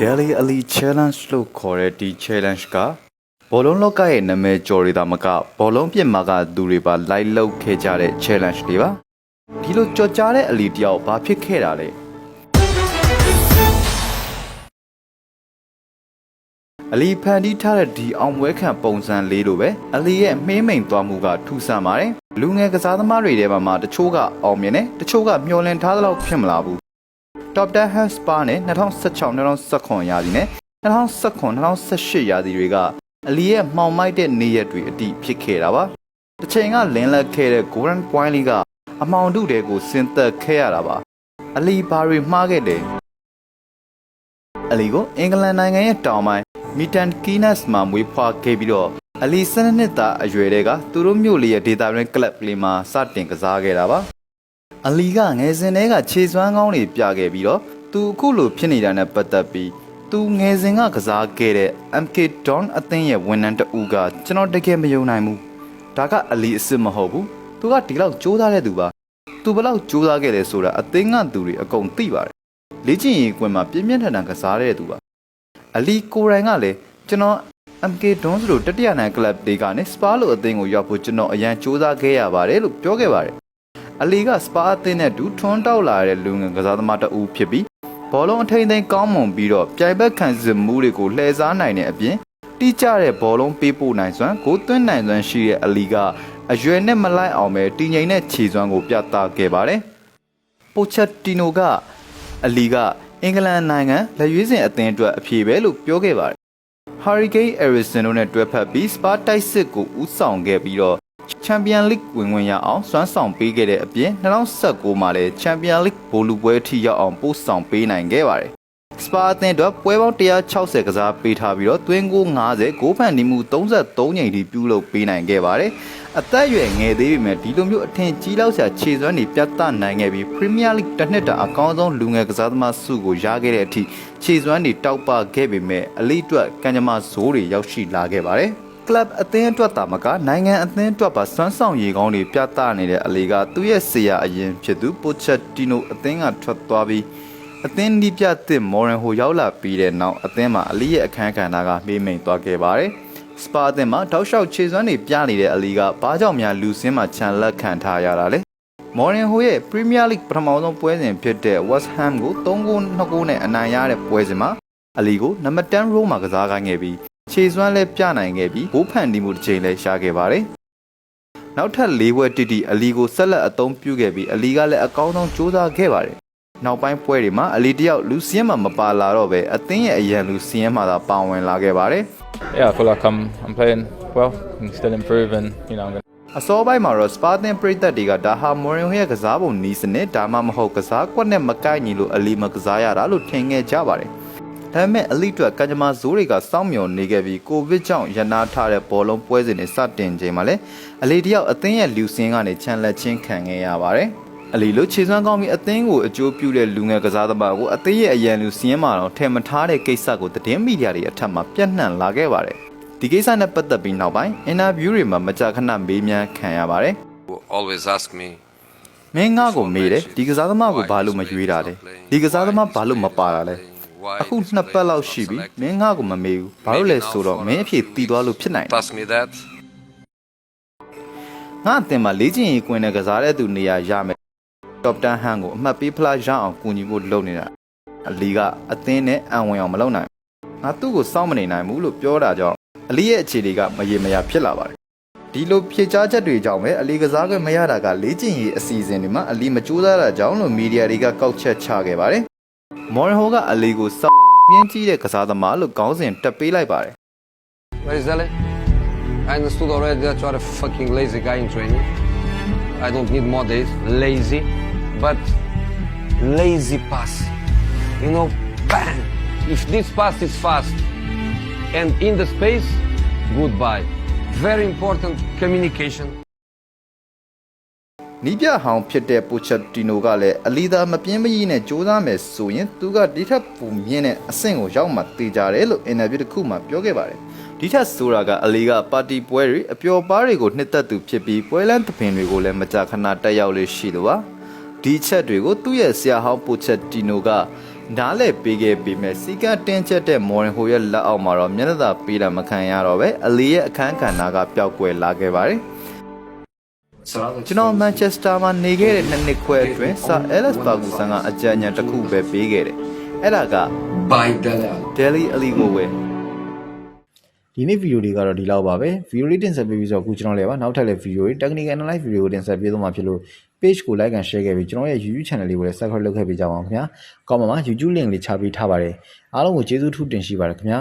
Daily Ali Challenge လို့ခေါ်တဲ့ဒီ challenge ကဘောလုံးလောကရဲ့နာမည်ကျော်တွေသာမကဘောလုံးပြစ်မှာကသူတွေပါလိုက်လုပ်ခဲ့ကြတဲ့ challenge တွေပါဒီလိုကြော်ကြားတဲ့အလီတယောက်ဘာဖြစ်ခဲ့တာလဲအလီဖန်တီးထားတဲ့ဒီအောင်ပွဲခံပုံစံလေးလိုပဲအလီရဲ့မှင်းမိန်သွားမှုကထူဆန်ပါတယ်လူငယ်ကစားသမားတွေထဲမှာမှတချို့ကအောင်မြင်တယ်တချို့ကမျောလင့်ထားသလောက်ဖြစ်မလာဘူး Top 10 Hand Spa နဲ့2016-2019ရာသီနဲ့2019-2018ရာသီတွေကအလီရဲ့မှောင်မိုက်တဲ့နေရက်တွေအတိဖြစ်ခဲ့တာပါ။တစ်ချိန်ကလင်းလက်ခဲ့တဲ့ Golden Point League ကအမောင်တုတွေကိုဆင်သက်ခဲ့ရတာပါ။အလီဘာတွေမှားခဲ့တယ်။အလီကိုအင်္ဂလန်နိုင်ငံရဲ့တောင်ပိုင်းမီတန်ကီနက်စ်မှာမွေးဖွားခဲ့ပြီးတော့အလီ၁၂နှစ်သားအရွယ်တွေကသူတို့မျိုးလေးရဲ့ဒေတာရင်းကလပ်ကလေးမှာစတင်ကစားခဲ့တာပါ။ အလီကငယ်စဉ်တည်းကခြေစွမ်းကောင်းတွေပြခဲ့ပြီးတော့သူအခုလိုဖြစ်နေတာနဲ့ပတ်သက်ပြီးသူငယ်စဉ်ကကစားခဲ့တဲ့ MK Don အသင်းရဲ့ဝန်ထမ်းတဦးကကျွန်တော်တကယ်မယုံနိုင်ဘူးဒါကအလီအစ်စ်မဟုတ်ဘူးသူကဒီလောက်ကြိုးစားတဲ့သူပါသူဘလောက်ကြိုးစားခဲ့တယ်ဆိုတာအသင်းကသူတွေအကုန်သိပါတယ်လေ့ကျင့်ရေးကွင်းမှာပြင်းပြင်းထန်ထန်ကစားတဲ့သူပါအလီကိုရိုင်ကလည်းကျွန်တော် MK Don ဆိုလို့တတိယနိုင်ကလပ်တွေကနေစပါလိုအသင်းကိုရောက်ဖို့ကျွန်တော်အရန်ကြိုးစားခဲ့ရပါတယ်လို့ပြောခဲ့ပါတယ် အလီကစပါအသင်းနဲ့အတူထွန်းတောက်လာတဲ့လူငယ်ကစားသမားတအူးဖြစ်ပြီးဘောလုံးအထိန်သိမ်းကောင်းမွန်ပြီးတော့ပြိုင်ဘက်ခံစစ်မှုတွေကိုလှည့်စားနိုင်တဲ့အပြင်တိကျတဲ့ဘောလုံးပေးပို့နိုင်စွမ်းကိုသွင်းနိုင်စွမ်းရှိတဲ့အလီကအရွယ်နဲ့မလိုက်အောင်ပဲတည်ငြိမ်တဲ့ခြေစွမ်းကိုပြသခဲ့ပါတယ်။ပိုချက်တီနိုကအလီကအင်္ဂလန်နိုင်ငံလက်ရွေးစင်အသင်းအတွက်အဖြေပဲလို့ပြောခဲ့ပါတယ်။ Hurricane Harrison တို့နဲ့တွဲဖက်ပြီးစပါတိုက်စစ်ကိုဦးဆောင်ခဲ့ပြီးတော့ Champion League ဝင်ဝင်ရအောင်စွမ်းဆောင်ပေးခဲ့တဲ့အပြင်2019မှာလည်း Champion League ဘိုလူပွဲထိရောက်အောင်ပို့ဆောင်ပေးနိုင်ခဲ့ပါတယ်။ Spa အသင်းအတွက်ပွဲပေါင်း160ကစားပေးထားပြီးတော့သွင်းကို90ဂိုးဖန်တီးမှု33ချိန်ထိပြုလုပ်ပေးနိုင်ခဲ့ပါတယ်။အသက်အရွယ်ငယ်သေးပေမဲ့ဒီလိုမျိုးအထင်ကြီးလောက်စရာခြေစွမ်းတွေပြသနိုင်ခဲ့ပြီး Premier League တစ်နှစ်တာအကောင်းဆုံးလူငယ်ကစားသမားစုကိုရခဲ့တဲ့အထိခြေစွမ်းတွေတောက်ပခဲ့ပေမဲ့အလိအတွက်ကံကြမ္မာဇိုးတွေရောက်ရှိလာခဲ့ပါတယ်။ ကလပ်အသင်းအတွက်တာမကနိုင်ငံအသင်းအတွက်ပါစွမ်းဆောင်ရည်ကောင်းတွေပြသနေတဲ့အလီကသူ့ရဲ့ဆရာအရင်ဖြစ်သူပိုချက်တီနိုအသင်းကထွက်သွားပြီးအသင်းဒီပြတဲ့မော်ရင်ဟိုရောက်လာပြီးတဲ့နောက်အသင်းမှာအလီရဲ့အခန်းကဏ္ဍကမေးမိန်သွားခဲ့ပါတယ်။စပါအသင်းမှာတောက်လျှောက်ခြေစွမ်းတွေပြနေတဲ့အလီကဘာကြောင့်များလူစင်းမှာခြံလက်ခံထားရတာလဲ။မော်ရင်ဟိုရဲ့ Premier League ပထမဆုံးပွဲစဉ်ဖြစ်တဲ့ West Ham ကို3ဂိုး2ဂိုးနဲ့အနိုင်ရတဲ့ပွဲစဉ်မှာအလီကိုနံပါတ်10 row မှာကစားခိုင်းခဲ့ပြီး ခြေစွမ်းလည်းပြနိုင်ခဲ့ပြီးဘိုးဖန်တီးမှုတစ်ချိန်လည်းရှာခဲ့ပါတယ်။နောက်ထပ်၄ဘွဲတိတိအလီကိုဆက်လက်အသုံးပြုခဲ့ပြီးအလီကလည်းအကောင်းဆုံးကြိုးစားခဲ့ပါတယ်။နောက်ပိုင်းပွဲတွေမှာအလီတယောက်လူစီးယံမှာမပါလာတော့ပဲအသင်းရဲ့အရန်လူစီးယံမှာသာပါဝင်လာခဲ့ပါတယ် yeah, I feel like I'm I'm playing well and still improving. You know, I'm gonna ။အစောပိုင်းမှာတော့စပါတင်ပရိသတ်တွေကဒါဟာမော်ရင်ဟိုရဲ့ကစားပုံနီးစနစ်ဒါမှမဟုတ်ကစားကွက်နဲ့မကိုက်ညီလို့အလီမကစားရတာလို့ထင်ခဲ့ကြပါတယ်။ ဒါပေမဲ့အလီအတွက်ကံကြမ္မာဇိုးတွေကစောင့်မျှော်နေခဲ့ပြီးကိုဗစ်ကြောင့်ရနာထားတဲ့ဘောလုံးပွဲစဉ်တွေစတင်ချိန်မှာလည်းအလီတယောက်အသင်းရဲ့လူစင်းကနေချန်လက်ချင်းခံခဲ့ရပါတယ်။အလီလိုခြေစွမ်းကောင်းပြီးအသင်းကိုအကျိုးပြုတဲ့လူငယ်ကစားသမားကိုအသင်းရဲ့အရန်လူစင်းမှာတော့ထဲမထားတဲ့ကိစ္စကိုသတင်းမီဒီယာတွေအထက်မှာပြန့်နှံ့လာခဲ့ပါတယ်။ဒီကိစ္စနဲ့ပတ်သက်ပြီးနောက်ပိုင်းအင်တာဗျူးတွေမှာမကြာခဏမေးမြန်းခံရပါတယ်။ who always ask me မင်းငါ့ကိုမေးတယ်ဒီကစားသမားကိုဘာလို့မရွေးတာလဲဒီကစားသမားဘာလို့မပါတာလဲ အခုနှစ်ပတ်လောက်ရှိပြီမင်းငါ့ကိုမမေးဘူးဘာလို့လဲဆိုတော့မင်းအဖြစ်တည်သွားလို့ဖြစ်နိုင်တယ် ask me that ငါအတင်မှာလေးချင်ရေးကွင်းနဲ့ကစားတဲ့သူနေရာရမယ်တော့တန်ဟန်ကိုအမှတ်ပေးဖလားရအောင်ကူညီဖို့လုပ်နေတာအလီကအသင်းနဲ့အံဝင်အောင်မလုပ်နိုင်ငါသူ့ကိုစောင့်မနေနိုင်ဘူးလို့ပြောတာကြောင့်အလီရဲ့အခြေအနေကမရေမရာဖြစ်လာပါတယ်ဒီလိုဖြေချချက်တွေကြောင့်ပဲအလီကစားခွင့်မရတာကလေးချင်ရေးအစီအစဉ်တွေမှာအလီမကြိုးစားတာကြောင့်လို့မီဒီယာတွေကကောက်ချက်ချခဲ့ပါတယ် မော်ရင်ဟိုကအလီကိုစောင့်ပြင်းကြီးတဲ့ကစားသမားလို့ခေါင်းစဉ်တက်ပေးလိုက်ပါတယ် where is Dele I understood already that you are a fucking lazy guy in training I don't need more days lazy but lazy pass you know bang if this pass is fast and in the space goodbye very important communication နီးပြဟောင်းဖြစ်တဲ့ပိုချက်တီနိုကလည်းအလီသာမပြင်းမကြီးနဲ့ကြိုးစားမယ်ဆိုရင်သူကဒီထက်ပိုမြင့်တဲ့အဆင့်ကိုရောက်မှတေးကြတယ်လို့အင်တာဗျူးတစ်ခုမှာပြောခဲ့ပါတယ်ဒီထက်ဆိုတာကအလီကပါတီပွဲတွေအပျော်ပါးတွေကိုနှစ်သက်သူဖြစ်ပြီးပွဲလန်းသပင်တွေကိုလည်းမကြာခဏတက်ရောက်လေးရှိလို့ပါဒီချက်တွေကိုသူ့ရဲ့ဆရာဟောင်းပိုချက်တီနိုကနားလဲပေးခဲ့ပေမဲ့စီကတင်းချက်တဲ့မော်ရင်ဟိုရဲ့လက်အောက်မှာတော့မျက်နှာသာပေးတာမခံရတော့ပဲအလီရဲ့အခန်းကဏ္ဍကပျောက်ကွယ်လာခဲ့ပါတယ် ကျွန်တော်မန်ချက်စတာမှာနေခဲ့တဲ့နှစ်နှစ်ခွဲအတွင်းဆာအဲလက်စ်ပါဂူဆန်ကအကြံဉာဏ်တစ်ခုပဲပေးခဲ့တယ်အဲ့ဒါက By Dele Alli. ဒယ်လီအလီကိုပဲဒီနေ့ဗီဒီယိုလေးကတော့ဒီလောက်ပါပဲဗီဒီယိုလေးတင်ဆက်ပေးပြီးဆိုတော့အခုကျွန်တော်လည်းပါနောက်ထပ်လည်းဗီဒီယိုတွေ technical analyze ဗီဒီယိုကိုတင်ဆက်ပေးသွားမှာဖြစ်လို့ page ကို like and share ခဲ့ပြီးကျွန်တော်ရဲ့ YouTube channel လေးကိုလည်း subscribe လုပ်ခဲ့ပေးကြပါအောင်ခင်ဗျာကောင်းပါမှာ YouTube link လေးချပေးထားပါတယ်အားလုံးကိုကျေးဇူးထူးတင်ရှိပါတယ်ခင်ဗျာ